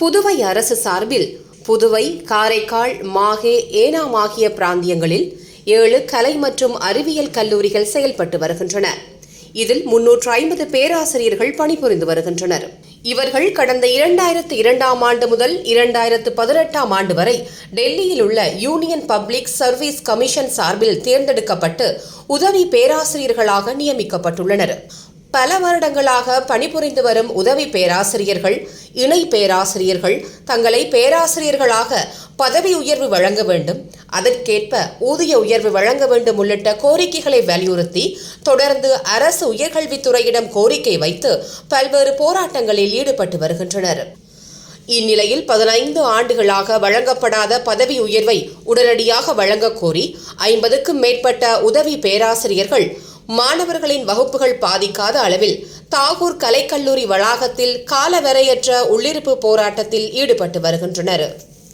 புதுவை அரசு சார்பில் புதுவை காரைக்கால் மாஹே ஏனாம் ஆகிய பிராந்தியங்களில் ஏழு கலை மற்றும் அறிவியல் கல்லூரிகள் செயல்பட்டு வருகின்றன. இதில் முன்னூற்று ஐம்பது பேராசிரியர்கள் பணிபுரிந்து வருகின்றனர். இவர்கள் கடந்த இரண்டாயிரத்து இரண்டாம் ஆண்டு முதல் இரண்டாயிரத்து பதினெட்டாம் ஆண்டு வரை டெல்லியில் உள்ள யூனியன் பப்ளிக் சர்வீஸ் கமிஷன் சார்பில் தேர்ந்தெடுக்கப்பட்டு உதவி பேராசிரியர்களாக நியமிக்கப்பட்டுள்ளனர். பல வருடங்களாக பணிபுரிந்து வரும் உதவி பேராசிரியர்கள் இணை பேராசிரியர்கள் தங்களை பேராசிரியர்களாக பதவி உயர்வு வழங்க வேண்டும். அதற்கேற்ப ஊதிய உயர்வு வழங்க வேண்டும் உள்ளிட்ட கோரிக்கைகளை வலியுறுத்தி தொடர்ந்து அரசு உயர்கல்வித்துறையிடம் கோரிக்கை வைத்து பல்வேறு போராட்டங்களில் ஈடுபட்டு வருகின்றனர். இந்நிலையில் பதினைந்து ஆண்டுகளாக வழங்கப்படாத பதவி உயர்வை உடனடியாக வழங்கக் கோரி ஐம்பதுக்கும் மேற்பட்ட உதவி பேராசிரியர்கள் மாணவர்களின் வகுப்புகள் பாதிக்காத அளவில் தாகூர் கலைக்கல்லூரி வளாகத்தில் காலவரையற்ற உள்ளிருப்பு போராட்டத்தில் ஈடுபட்டு வருகின்றனர்.